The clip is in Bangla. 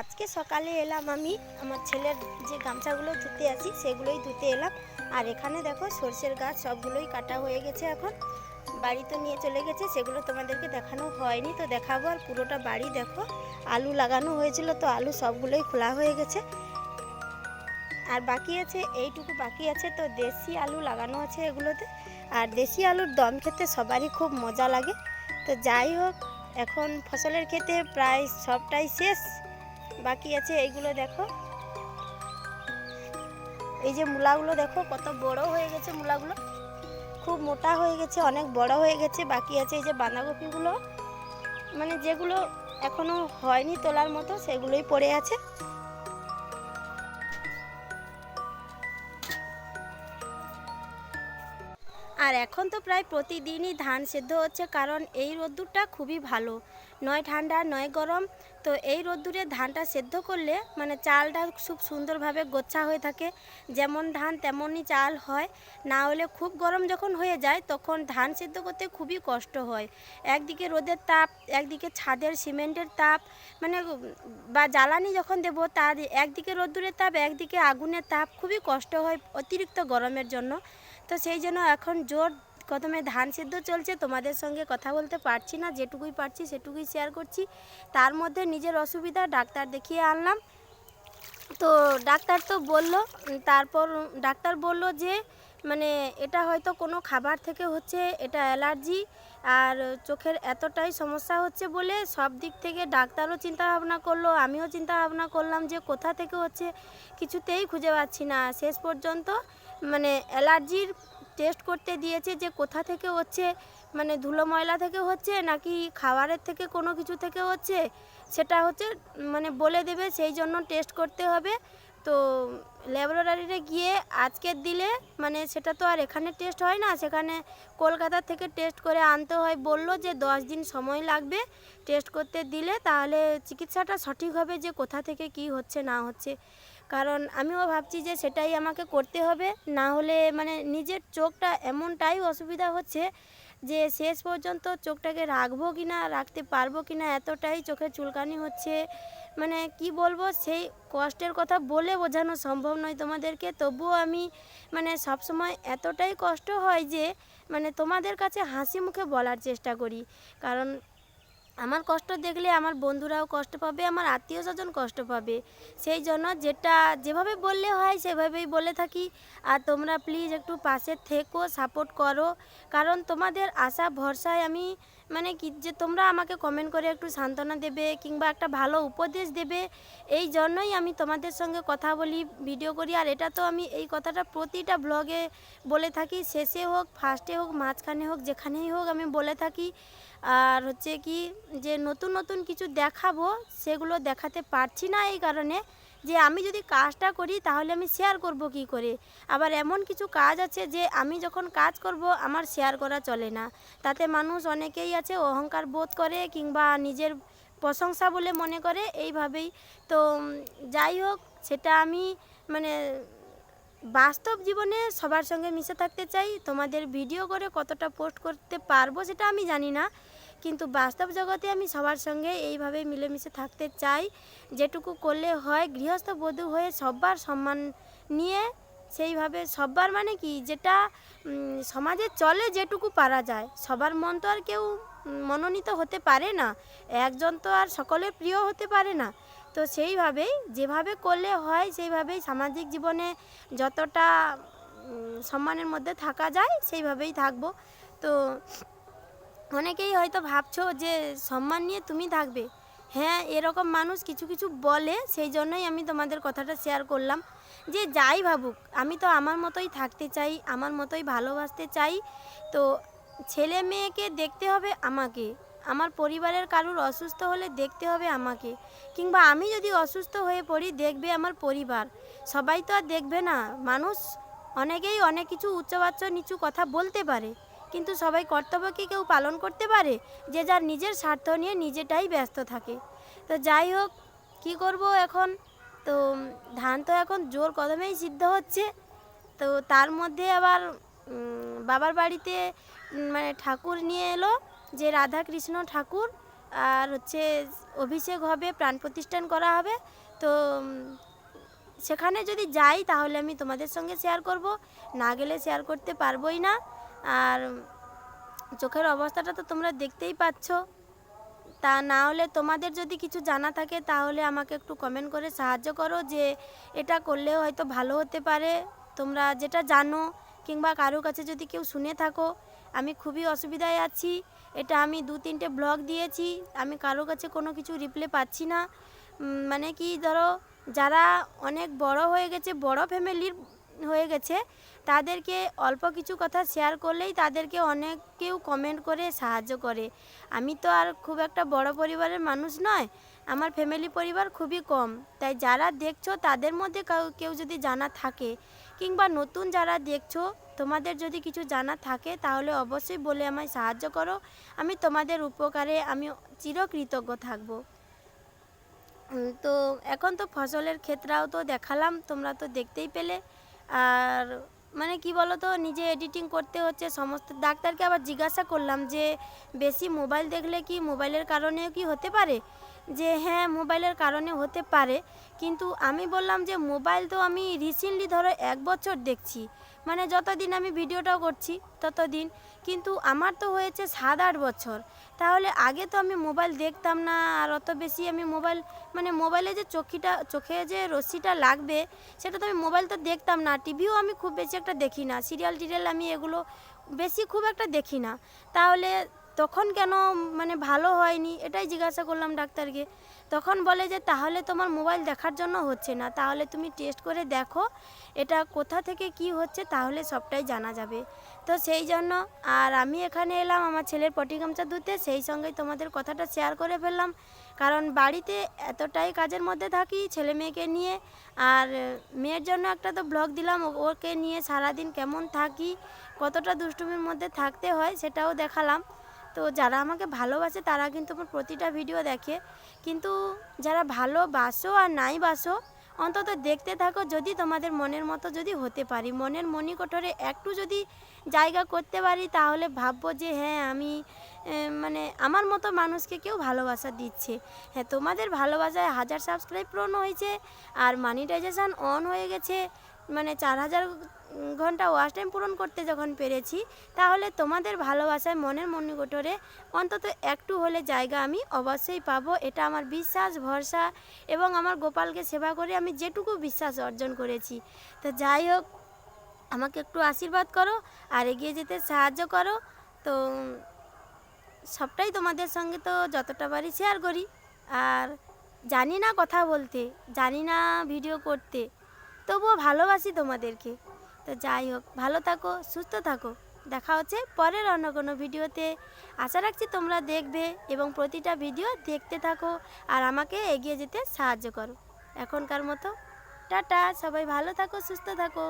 আজকে সকালে এলাম আমি, আমার ছেলের যে গামছাগুলো ধুতে আসি সেগুলোই ধুতে এলাম। আর এখানে দেখো সর্ষের গাছ সবগুলোই কাটা হয়ে গেছে এখন। বাড়িতে নিয়ে চলে গেছে, সেগুলো তোমাদেরকে দেখানো হয়নি, তো দেখাবো আর পুরোটা বাড়ি দেখো। আলু লাগানো হয়েছিল, তো আলু সবগুলোই খোলা হয়ে গেছে। আর বাকি আছে, এইটুকু বাকি আছে, তো দেশি আলু লাগানো আছে এগুলোতে। আর দেশি আলুর দম খেতে সবারই খুব মজা লাগে। তো যাই হোক, এখন ফসলের ক্ষেতে প্রায় সবটাই শেষ। বাকি আছে, এইগুলো দেখো। এই যে মূলাগুলো দেখো, কত বড় হয়ে গেছে মূলাগুলো। খুব মোটা হয়ে গেছে, অনেক বড় হয়ে গেছে, বাকি আছে এই যে বাঁধাকপিগুলো। মানে যেগুলো এখনও হয়নি তোলার মতো, সেগুলোই পড়ে আছে। আর এখন তো প্রায় প্রতিদিনই ধান সেদ্ধ হচ্ছে, কারণ এই রোদ্দুরটা খুবই ভালো। নয় ঠান্ডা, নয় গরম তো এই রোদ্দুরে ধানটা সেদ্ধ করলে মানে চালটা খুব সুন্দরভাবে গোচ্ছা হয়ে থাকে। যেমন ধান তেমনই চাল হয়। না হলে খুব গরম যখন হয়ে যায়, তখন ধান সেদ্ধ করতে খুবই কষ্ট হয়। একদিকে রোদের তাপ, একদিকে ছাদের সিমেন্টের তাপ মানে বা জ্বালানি যখন দেবো তার একদিকে রোদ্দুরের তাপ, একদিকে আগুনের তাপ, খুবই কষ্ট হয় অতিরিক্ত গরমের জন্য। তো সেই জন্য এখন জোর কদমে ধান সিদ্ধ চলছে, তোমাদের সঙ্গে কথা বলতে পারছি না, যেটুকুই পারছি সেটুকুই শেয়ার করছি। তার মধ্যে নিজের অসুবিধা ডাক্তার দেখিয়ে আনলাম। তো ডাক্তার তো বলল তারপর ডাক্তার বলল যে মানে এটা হয়তো কোনো খাবার থেকে হচ্ছে, এটা অ্যালার্জি, আর চোখের এতটাই সমস্যা হচ্ছে বলে সব দিক থেকে ডাক্তারও চিন্তা ভাবনা করল, আমিও চিন্তা ভাবনা করলাম যে কোথা থেকে হচ্ছে, কিছুতেই খুঁজে পাচ্ছি না। শেষ পর্যন্ত মানে অ্যালার্জির টেস্ট করতে দিয়েছে যে কোথা থেকে হচ্ছে মানে ধুলো ময়লা থেকে হচ্ছে নাকি খাবারের থেকে কোনো কিছু থেকে হচ্ছে, সেটা হচ্ছে মানে বলে দেবে, সেই জন্য টেস্ট করতে হবে। তো ল্যাবরেটরিতে গিয়ে আজকের দিলে মানে সেটা তো আর এখানে টেস্ট হয় না, সেখানে কলকাতা থেকে টেস্ট করে আনতে হয়, বলল যে দশ দিন সময় লাগবে টেস্ট করতে দিলে, তাহলে চিকিৎসাটা সঠিক হবে যে কোথা থেকে কি হচ্ছে, না হচ্ছে। কারণ আমিও ভাবছি যে সেটাই আমাকে করতে হবে, না হলে মানে নিজের চোখটা এমনটাই অসুবিধা হচ্ছে যে শেষ পর্যন্ত চোখটাকে রাখব কি না, রাখতে পারব কি না, এতটাই চোখে চুলকানি হচ্ছে। মানে কি বলব, সেই কষ্টের কথা বলে বোঝানো সম্ভব নয় তোমাদেরকে। তবুও আমি মানে সবসময় এতটাই কষ্ট হয় যে মানে তোমাদের কাছে হাসি মুখে বলার চেষ্টা করি। কারণ আমার কষ্ট দেখলে আমার বন্ধুরাও কষ্ট পাবে, আমার আত্মীয় স্বজন কষ্ট পাবে। সেই জন্য যেটা, যেভাবে বললে হয় সেভাবেই বলে থাকি। আর তোমরা প্লিজ একটু পাশে থেকো সাপোর্ট করো। কারণ তোমাদের আশা, ভরসায় আমি মানে কি যে তোমরা আমাকে কমেন্ট করে একটু সান্ত্বনা দেবে কিংবা একটা ভালো উপদেশ দেবে, এই জন্যই আমি তোমাদের সঙ্গে কথা বলি ভিডিও করি। আর এটা তো আমি এই কথাটা প্রতিটা ব্লগে বলে থাকি, শেষে হোক ফার্স্টে হোক, মাঝখানে হোক, যেখানেই হোক আমি বলে থাকি। আর হচ্ছে কি যে নতুন নতুন কিছু দেখাবো, সেগুলো দেখাতে পারছি না এই কারণে। যে আমি যদি কাজটা করি তাহলে আমি শেয়ার করব কি করে? আবার এমন কিছু কাজ আছে যে আমি যখন কাজ করব আমার শেয়ার করা চলে না। তাতে মানুষ অনেকেই আছে অহংকার বোধ করে কিংবা নিজের প্রশংসা বলে মনে করে এইভাবেই। তো যাই হোক, সেটা আমি মানে বাস্তব জীবনে সবার সঙ্গে মিশে থাকতে চাই। তোমাদের ভিডিও করে কতটা পোস্ট করতে পারব সেটা আমি জানি না। কিন্তু বাস্তব জগতে আমি সবার সঙ্গে এইভাবে মিলেমিশে থাকতে চাই। যেটুকু করলে হয়, গৃহস্থ বধূ হয়ে সবার সম্মান নিয়ে সেইভাবে সবার মানে কি? যেটা সমাজে চলে যেটুকু পারা যায়। সবার মন তো আর কেউ মনোনীত হতে পারে না। একজন তো আর সকলের প্রিয় হতে পারে না। তো সেইভাবেই, যেভাবে করলে হয়, সেইভাবেই সামাজিক জীবনে যতটা সম্মানের মধ্যে থাকা যায়, সেইভাবেই থাকব। তো অনেকেই হয়তো ভাবছ যে সম্মান নিয়ে তুমি থাকবে। হ্যাঁ এরকম মানুষ কিছু কিছু বলে, সেই জন্যই আমি তোমাদের কথাটা শেয়ার করলাম। যে যাই ভাবুক, আমি তো আমার মতোই থাকতে চাই, আমার মতোই ভালোবাসতে চাই। তো ছেলে মেয়েকে দেখতে হবে আমাকে। আমার পরিবারের কারুর অসুস্থ হলে দেখতে হবে আমাকে। কিংবা আমি যদি অসুস্থ হয়ে পড়ি, দেখবে আমার পরিবার। সবাই তো আর দেখবে না। মানুষ অনেকেই অনেক কিছু উচ্চবাচ্য নিচু কথা বলতে পারে। কিন্তু সবাই কর্তব্য কি কেউ পালন করতে পারে? যে যার নিজের স্বার্থ নিয়ে নিজেটাই ব্যস্ত থাকে। তো যাই হোক, কি করব এখন? তো ধান তো এখন জোর কদমেই সিদ্ধ হচ্ছে। তো তার মধ্যে আবার বাবার বাড়িতে মানে ঠাকুর নিয়ে এলো, যে রাধা কৃষ্ণ ঠাকুর। আর হচ্ছে অভিষেক হবে, প্রাণ প্রতিষ্ঠান করা হবে। তো সেখানে যদি যাই তাহলে আমি তোমাদের সঙ্গে শেয়ার করব। না গেলে শেয়ার করতে পারবোই না। আর চোখের অবস্থাটা তো তোমরা দেখতেই পাচ্ছ। তা না হলে তোমাদের যদি কিছু জানা থাকে, তাহলে আমাকে একটু কমেন্ট করে সাহায্য করো যে এটা করলে হয়তো ভালো হতে পারে। তোমরা যেটা জানো কিংবা কারও কাছে যদি কেউ শুনে থাকো, আমি খুবই অসুবিধায় আছি। এটা আমি দু তিনটে ব্লগ দিয়েছি, আমি কারও কাছে কোনো কিছু রিপ্লে পাচ্ছি না। মানে কি ধরো, যারা অনেক বড় হয়ে গেছে, বড় ফ্যামিলির হয়ে গেছে। তাদেরকে অল্প কিছু কথা শেয়ার করলেই তাদেরকে অনেক কেউ কমেন্ট করে, সাহায্য করে। আমি তো আর খুব একটা বড় পরিবারের মানুষ নয়, আমার ফ্যামিলি পরিবার খুবই কম। তাই যারা দেখছ, তাদের মধ্যে কাউ- যদি জানা থাকে, কিংবা নতুন যারা দেখছ, তোমাদের যদি কিছু জানা থাকে, তাহলে অবশ্যই বলে আমায় সাহায্য করো। আমি তোমাদের উপকারে, আমি চিরকৃতজ্ঞ থাকব। তো এখন তো ফসলের ক্ষেত্রেও তো দেখালাম, তোমরা তো দেখতেই পেলে। আর মানে কি বলো তো নিজে এডিটিং করতে হচ্ছে, সমস্ত ডাক্তারকে আবার জিজ্ঞাসা করলাম যে, বেশি মোবাইল দেখলে কি মোবাইলের কারণেও কি হতে পারে? যে হ্যাঁ মোবাইলের কারণে হতে পারে। কিন্তু আমি বললাম যে মোবাইল তো আমি রিসেন্টলি ধরো এক বছর দেখছি। মানে যতদিন আমি ভিডিওটাও করছি, ততদিন। কিন্তু আমার তো হয়েছে সাত আট বছর। তাহলে আগে তো আমি মোবাইল দেখতাম না, আর অত বেশি আমি মোবাইল মানে মোবাইলে যে চোখিটা, চোখে যে রশ্মিটা লাগবে, সেটা তো আমি মোবাইল তো দেখতাম না। টিভিও আমি খুব বেশি একটা দেখি না। সিরিয়াল টিরিয়াল আমি এগুলো বেশি খুব একটা দেখি না। তাহলে তখন কেন মানে ভালো হয়নি? এটাই জিজ্ঞাসা করলাম ডাক্তারকে। তখন বলে যে, তাহলে তোমার মোবাইল দেখার জন্য হচ্ছে না। তাহলে তুমি টেস্ট করে দেখো, এটা কোথা থেকে কি হচ্ছে, তাহলে সবটাই জানা যাবে। তো সেই জন্য, আর আমি এখানে এলাম, আমার ছেলের পটি গামছা ধুতে, সেই সঙ্গেই তোমাদের কথাটা শেয়ার করে ফেললাম। কারণ বাড়িতে এতটাই কাজের মধ্যে থাকি, ছেলে মেয়েকে নিয়ে, আর মেয়ের জন্য একটা তো ব্লগ দিলাম ওকে নিয়ে সারাদিন কেমন থাকি, কতটা দুষ্টুমির মধ্যে থাকতে হয়, সেটাও দেখালাম। তো যারা আমাকে ভালোবাসে তারা কিন্তু আমার প্রতিটা ভিডিও দেখে। কিন্তু যারা ভালোবাসো আর নাই বাসো, অন্তত দেখতে থাকো যদি তোমাদের মনের মতো যদি হতে পারি। মনের মণিকোঠরে একটু যদি জায়গা করতে পারি তাহলে ভাববো যে হ্যাঁ আমি মানে আমার মতো মানুষকে কেউ ভালোবাসা দিচ্ছে। হ্যাঁ তোমাদের ভালোবাসায় হাজার সাবস্ক্রাইব পূরণ হয়েছে আর মানিটাইজেশন অন হয়ে গেছে। মানে চার হাজার ঘণ্টা ওয়াশ টাইম পূরণ করতে যখন পেরেছি, তাহলে তোমাদের ভালোবাসায় মনের মণিকোঠরে অন্তত একটু হলে জায়গা আমি অবশ্যই পাবো। এটা আমার বিশ্বাস, ভরসা এবং আমার গোপালকে সেবা করে আমি যেটুকু বিশ্বাস অর্জন করেছি। তো যাই হোক, আমাকে একটু আশীর্বাদ করো, আর এগিয়ে যেতে সাহায্য করো। তো সবটাই তোমাদের সঙ্গে তো যতটা পারি শেয়ার করি। আর জানি না কথা বলতে, জানি না ভিডিও করতে। তবুও ভালোবাসি তোমাদেরকে। তো যাই হোক, ভালো থাকো, সুস্থ থাকো। দেখা হচ্ছে পরের অন্য কোনো ভিডিওতে। আশা রাখছি তোমরা দেখবে এবং প্রতিটা ভিডিও দেখতে থাকো আর আমাকে এগিয়ে যেতে সাহায্য করো। এখনকার মতো, টাটা, সবাই ভালো থাকো, সুস্থ থাকো।